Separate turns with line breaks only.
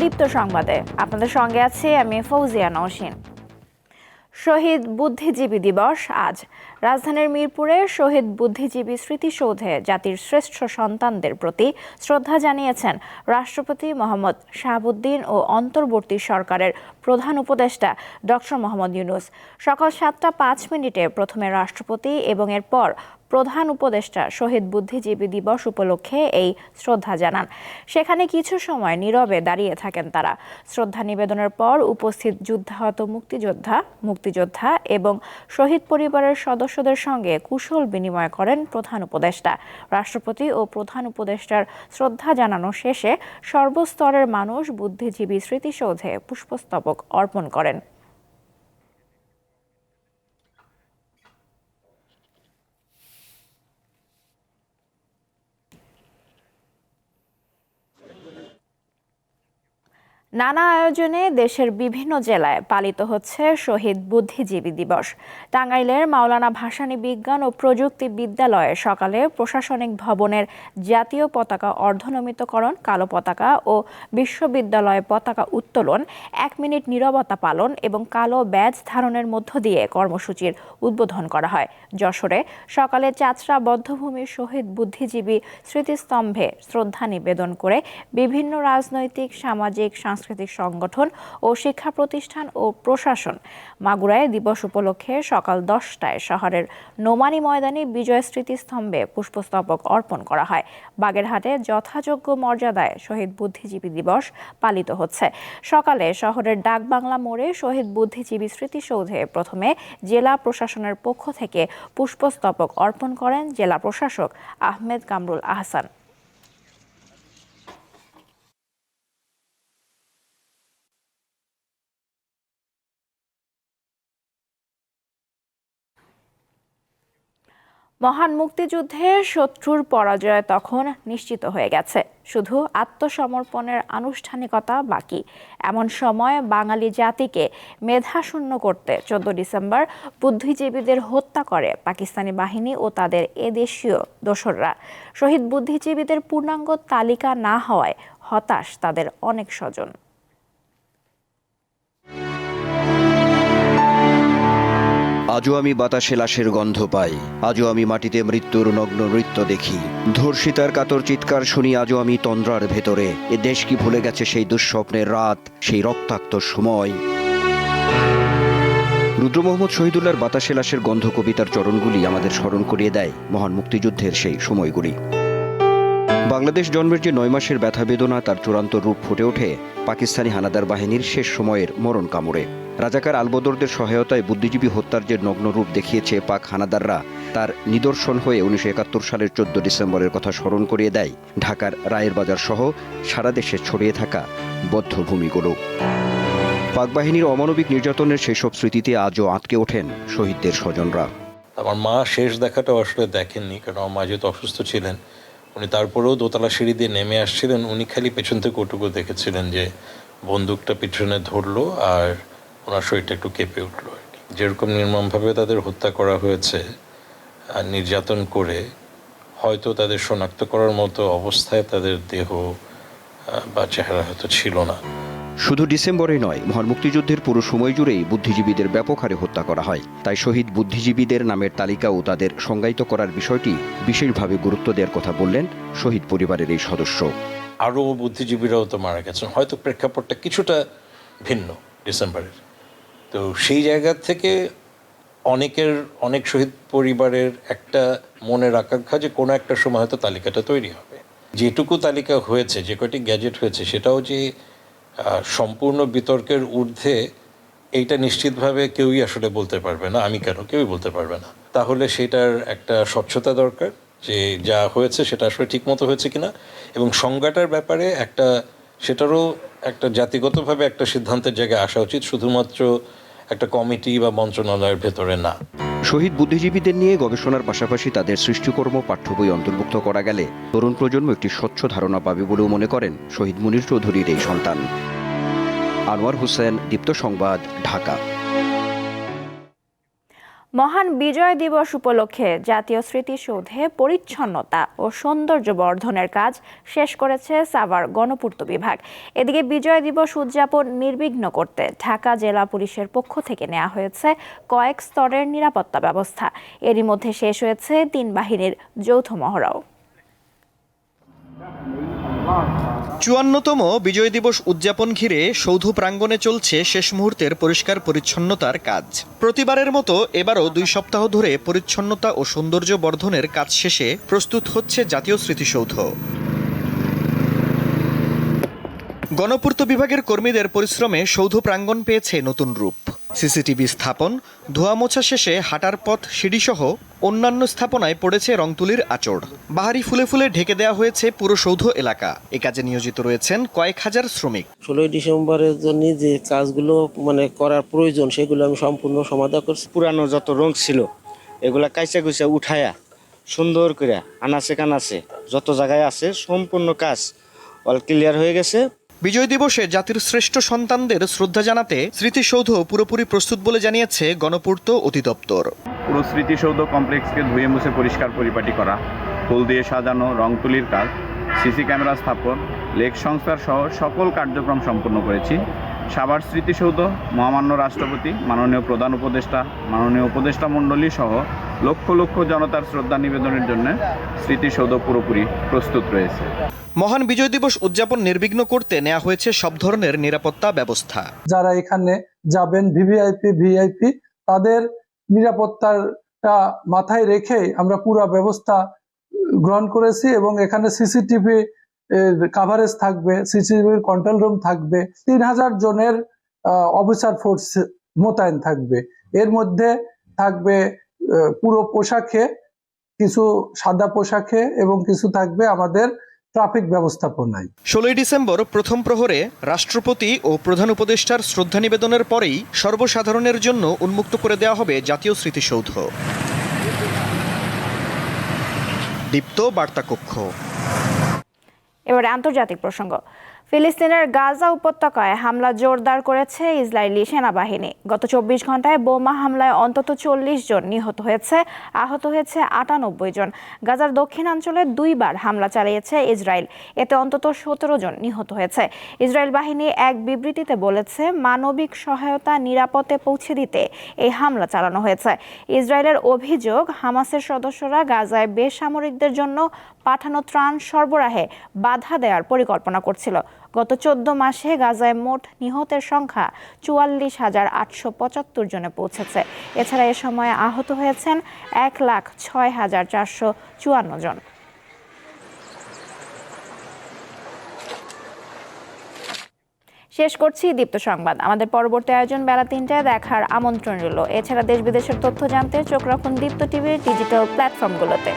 দীপ্ত সংবাদে। আপনাদের সঙ্গে আছি আমি ফৌজিয়া নওশিন। শহীদ বুদ্ধিজীবী দিবস আজ। রাজধানীর মিরপুরে শহীদ বুদ্ধিজীবী স্মৃতিসৌধে জাতির শ্রেষ্ঠ সন্তানদের প্রতি শ্রদ্ধা জানিয়েছেন রাষ্ট্রপতি মোহাম্মদ শাহাবুদ্দিন ও অন্তর্বর্তী সরকারের প্রধান উপদেষ্টা ডক্টর মোহাম্মদ ইউনুস। সকাল সাতটা পাঁচ মিনিটে প্রথমে রাষ্ট্রপতি এবং এরপর প্রধান উপদেষ্টা শহীদ বুদ্ধিজীবী দিবস উপলক্ষে এই শ্রদ্ধা জানান। সেখানে কিছু সময় নীরবে দাঁড়িয়ে থাকেন তারা। শ্রদ্ধা নিবেদনের পর উপস্থিত যুদ্ধাহত মুক্তিযোদ্ধা মুক্তিযোদ্ধা এবং শহীদ পরিবারের সদস্যদের সঙ্গে কুশল বিনিময় করেন প্রধান উপদেষ্টা। রাষ্ট্রপতি ও প্রধান উপদেষ্টার শ্রদ্ধা জানানো শেষে সর্বস্তরের মানুষ বুদ্ধিজীবী স্মৃতিসৌধে পুষ্পস্তবক অর্পণ করেন। নানা আয়োজনে দেশের বিভিন্ন জেলায় পালিত হচ্ছে শহীদ বুদ্ধিজীবী দিবস। টাঙ্গাইলের মাওলানা ভাসানী বিজ্ঞান ও প্রযুক্তি বিদ্যালয়ে সকালে প্রশাসনিক ভবনের জাতীয় পতাকা অর্ধনমিতকরণ, কালো পতাকা ও বিশ্ববিদ্যালয়ে পতাকা উত্তোলন, এক মিনিট নীরবতা পালন এবং কালো ব্যাজ ধারণের মধ্য দিয়ে কর্মসূচির উদ্বোধন করা হয়। যশোরে সকালে চাচরা বদ্ধভূমির শহীদ বুদ্ধিজীবী স্মৃতিস্তম্ভে শ্রদ্ধা নিবেদন করে বিভিন্ন রাজনৈতিক, সামাজিক সাংস্কৃতিক সংগঠন ও শিক্ষা প্রতিষ্ঠান ও প্রশাসন। মাগুরায় দিবস উপলক্ষে সকাল দশটায় শহরের নোমানী ময়দানে বিজয় স্মৃতিস্তম্ভে পুষ্পস্তবক অর্পণ করা হয়। বাগেরহাটে যথাযোগ্য মর্যাদায় শহীদ বুদ্ধিজীবী দিবস পালিত হচ্ছে। সকালে শহরের ডাকবাংলা মোড়ে শহীদ বুদ্ধিজীবী স্মৃতিসৌধে প্রথমে জেলা প্রশাসনের পক্ষ থেকে পুষ্পস্তবক অর্পণ করেন জেলা প্রশাসক আহমেদ কামরুল আহসান। মহান মুক্তিযুদ্ধে শত্রুর পরাজয় তখন নিশ্চিত হয়ে গেছে। শুধু আত্মসমর্পণের আনুষ্ঠানিকতা বাকি। এমন সময় বাঙালি জাতিকে মেধাশূন্য করতে চোদ্দ ডিসেম্বর বুদ্ধিজীবীদের হত্যা করে পাকিস্তানি বাহিনী ও তাদের এদেশীয় দোসররা। শহীদ বুদ্ধিজীবীদের পূর্ণাঙ্গ তালিকা না হওয়ায় হতাশ তাদের অনেক স্বজন।
আজও আমি বাতাসে লাশের গন্ধ পাই। আজও আমি মাটিতে মৃত্যুর নগ্ন নৃত্য দেখি। ধর্ষিতার কাতর চিৎকার শুনি আজও আমি তন্দ্রার ভেতরে। এ দেশ কি ভুলে গেছে সেই দুঃস্বপ্নের রাত, সেই রক্তাক্ত সময়? রুদ্র মোহাম্মদ শহীদুল্লাহর বাতাসে লাশের গন্ধ কবিতার চরণগুলি আমাদের স্মরণ করিয়ে দেয় মহান মুক্তিযুদ্ধের সেই সময়গুলি। বাংলাদেশ জন্মের যে নয় মাসের ব্যথা বেদনা তার চূড়ান্ত রূপ ফুটে ওঠে পাকিস্তানি হানাদার বাহিনীর শেষ সময়ের মরণ কামড়ে। রাজাকার আলবদরদের সহায়তায় বুদ্ধিজীবী হত্যার যে নগ্ন রূপ দেখিয়েছে পাক হানাদাররা, তার নিদর্শন হয়ে উনিশশো একাত্তর সালের চোদ্দ ডিসেম্বরের কথা স্মরণ করিয়ে দেয় ঢাকার রায়ের বাজার সহ সারা দেশে ছড়িয়ে থাকা বদ্ধভূমিগুলো পাক বাহিনীর অমানবিক নির্যাতনের সেসব স্মৃতিতে আজও আটকে ওঠেন শহীদদের স্বজনরা।
আমার মা শেষ দেখাটা আসলে দেখেননি, কারণ আমার মা যেহেতু অসুস্থ ছিলেন, উনি তারপরেও দোতলা সিঁড়ি দিয়ে নেমে আসছিলেন, উনি খালি পেছন থেকে ওটুকু দেখেছিলেন যে বন্দুকটা পিছনে ধরলো আর ওনার শরীরটা একটু কেঁপে উঠল আর কি। যেরকম নির্মমভাবে তাদের হত্যা করা হয়েছে আর নির্যাতন করে হয়তো তাদের শনাক্ত করার মতো অবস্থায় তাদের দেহ বা চেহারা হয়তো ছিল না।
শুধু ডিসেম্বরে নয় মহান মুক্তিযুদ্ধের পুরো সময় জুড়েই বুদ্ধিজীবীদের ব্যাপক হারে হত্যা করা হয়। তাই শহীদ বুদ্ধিজীবীদের নামের তালিকা ও তাদের সংজ্ঞায়িত করার বিষয়টি বিশেষভাবে গুরুত্ব দেওয়ার কথা বললেন শহীদ পরিবারের এই সদস্য।
আরও বুদ্ধিজীবীরাও তো মারা গেছেন। হয়তো প্রেক্ষাপটটা কিছুটা ভিন্ন ডিসেম্বরের। তো সেই জায়গা থেকে অনেকের, অনেক শহীদ পরিবারের একটা মনের আকাঙ্ক্ষা যে কোনো একটা সময় হয়তো তালিকাটা তৈরি হবে। যেটুকু তালিকা হয়েছে, যে কয়টি গ্যাজেট হয়েছে, সেটাও যে সম্পূর্ণ বিতর্কের ঊর্ধ্বে এইটা নিশ্চিতভাবে কেউই আসলে বলতে পারবে না, আমি কেন, কেউই বলতে পারবে না। তাহলে সেটার একটা স্বচ্ছতা দরকার যে, যা হয়েছে সেটা আসলে ঠিকমতো হয়েছে কিনা এবং সংজ্ঞাটার ব্যাপারে একটা, সেটারও একটা জাতিগতভাবে একটা সিদ্ধান্তের জায়গায় আসা উচিত, শুধুমাত্র একটা কমিটি বা মন্ত্রণালয়ের ভেতরে না।
শহীদ বুদ্ধিজীবীদের নিয়ে গবেষণার পাশাপাশি তাদের সৃষ্টিকর্ম পাঠ্য বই অন্তর্ভুক্ত করা গেলে তরুণ প্রজন্ম একটি স্বচ্ছ ধারণা পাবে বলেও মনে করেন শহীদ মুনির চৌধুরীর এই সন্তান। আনোয়ার হোসেন, দীপ্ত সংবাদ, ঢাকা।
মহান বিজয় দিবস উপলক্ষে জাতীয় স্মৃতিসৌধে পরিচ্ছন্নতা ও সৌন্দর্য বর্ধনের কাজ শেষ করেছে সাভার গণপূর্ত বিভাগ। এদিকে বিজয় দিবস উদযাপন নির্বিঘ্ন করতে ঢাকা জেলা পুলিশের পক্ষ থেকে নেওয়া হয়েছে কয়েক স্তরের নিরাপত্তা ব্যবস্থা। এরই মধ্যে শেষ হয়েছে তিন বাহিনীর যৌথ মহড়াও।
চুয়ান্নতম বিজয় দিবস উদযাপন ঘিরে সৌধ প্রাঙ্গণে চলছে শেষ মুহূর্তের পরিষ্কার পরিচ্ছন্নতার কাজ। প্রতিবারের মতো এবারও দুই সপ্তাহ ধরে পরিচ্ছন্নতা ও সৌন্দর্য বর্ধনের কাজ শেষে প্রস্তুত হচ্ছে জাতীয় স্মৃতিসৌধ। গণপূর্ত বিভাগের কর্মীদের পরিশ্রমে সৌধ প্রাঙ্গণ পেয়েছে নতুন রূপ। সিসিটিভি স্থাপন ধোয়া মোছা শেষে হাঁটার পথ সিঁড়িসহ অন্যান্য স্থাপনায় পড়েছে রংতুলির আচড়। বাহারি ফুলে ফুলে ঢেকে দেওয়া হয়েছে পুরো সৌধ এলাকা। এ কাজে নিয়োজিত রয়েছেন কয়েক হাজার শ্রমিক।
ষোলোই ডিসেম্বরের জন্য যে কাজগুলো মানে করার প্রয়োজন সেগুলো আমি সম্পূর্ণ সমাধা করছি।
পুরানো যত রং ছিল এগুলা কাইচা কুইচা উঠায়া সুন্দর করে আনাচে কানাচে যত জায়গায় আছে সম্পূর্ণ কাজ অল ক্লিয়ার হয়ে গেছে।
বিজয় দিবসে জাতির শ্রেষ্ঠ সন্তানদের শ্রদ্ধা জানাতে স্মৃতিসৌধ পুরোপুরি প্রস্তুত বলে জানিয়েছে গণপূর্ত অধিদপ্তর।
পুরো স্মৃতিসৌধ কমপ্লেক্সকে ধুয়ে মুছে পরিষ্কার পরিপাটি করা, ফুল দিয়ে সাজানো, রং তুলির কাজ, সিসি ক্যামেরা স্থাপন, লেক সংস্কার সহ সকল কার্যক্রম সম্পন্ন করেছি। সাভার স্মৃতিসৌধ, মহামান্য রাষ্ট্রপতি, মাননীয় প্রধান উপদেষ্টা, মাননীয় উপদেষ্টা মণ্ডলী সহ লক্ষ লক্ষ জনতার শ্রদ্ধা নিবেদনের জন্য স্মৃতিসৌধ পুরোপুরি প্রস্তুত রয়েছে।
মহান বিজয় দিবস উদযাপন নির্বিঘ্ন করতে নেওয়া হয়েছে সব ধরনের নিরাপত্তা ব্যবস্থা।
যারা এখানে যাবেন ভিভিআইপি ভিআইপি তাদের নিরাপত্তাটা মাথায় রেখে আমরা পুরো ব্যবস্থা গ্রহণ করেছি এবং এখানে সিসিটিভি কাভারেজ থাকবে সিসিটিভির কন্ট্রোল রুম থাকবে, তিন হাজার জনের অফিসার ফোর্স মোতায়েন থাকবে। এর মধ্যে থাকবে পুরো পোশাকে, কিছু সাদা পোশাকে এবং কিছু থাকবে আমাদের ট্রাফিক ব্যবস্থাপনায়।
ষোলোই ডিসেম্বর প্রথম প্রহরে রাষ্ট্রপতি ও প্রধান উপদেষ্টার শ্রদ্ধা নিবেদনের পরেই সর্বসাধারণের জন্য উন্মুক্ত করে দেওয়া হবে জাতীয় স্মৃতিসৌধ। দীপ্ত বার্তা কক্ষ
এবারে আন্তর্জাতিক প্রসঙ্গ। ফিলিস্তিনের গাজা উপত্যকায় হামলা জোরদার করেছে ইসরায়েলি সেনাবাহিনী। গত চব্বিশ ঘন্টায় বোমা হামলায় অন্তত চল্লিশ জন নিহত হয়েছে, আহত হয়েছে আটানব্বই জন। গাজার দক্ষিণাঞ্চলে দুইবার হামলা চালিয়েছে ইসরায়েল। এতে অন্তত সতেরো জন নিহত হয়েছে। ইসরায়েল বাহিনী এক বিবৃতিতে বলেছে, মানবিক সহায়তা নিরাপদে পৌঁছে দিতে এই হামলা চালানো হয়েছে। ইসরায়েলের অভিযোগ, হামাসের সদস্যরা গাজায় বেসামরিকদের জন্য পাঠানো ত্রাণ সরবরাহে বাধা দেওয়ার পরিকল্পনা করছিল। গত চোদ্দ মাসে গাজায় মোট নিহতের সংখ্যা চুয়াল্লিশ হাজার আটশো পঁচাত্তর জনে পৌঁছেছে। এছাড়া এ সময় আহত হয়েছেন এক লাখ ছয় হাজার চারশো চুয়ান্ন জন। শেষ করছি দীপ্ত সংবাদ। আমাদের পরবর্তী আয়োজন বেলা তিনটায় দেখার আমন্ত্রণ রইল। এছাড়া দেশ বিদেশের তথ্য জানতে চোখ রাখুন দীপ্ত টিভির ডিজিটাল প্ল্যাটফর্মগুলোতে।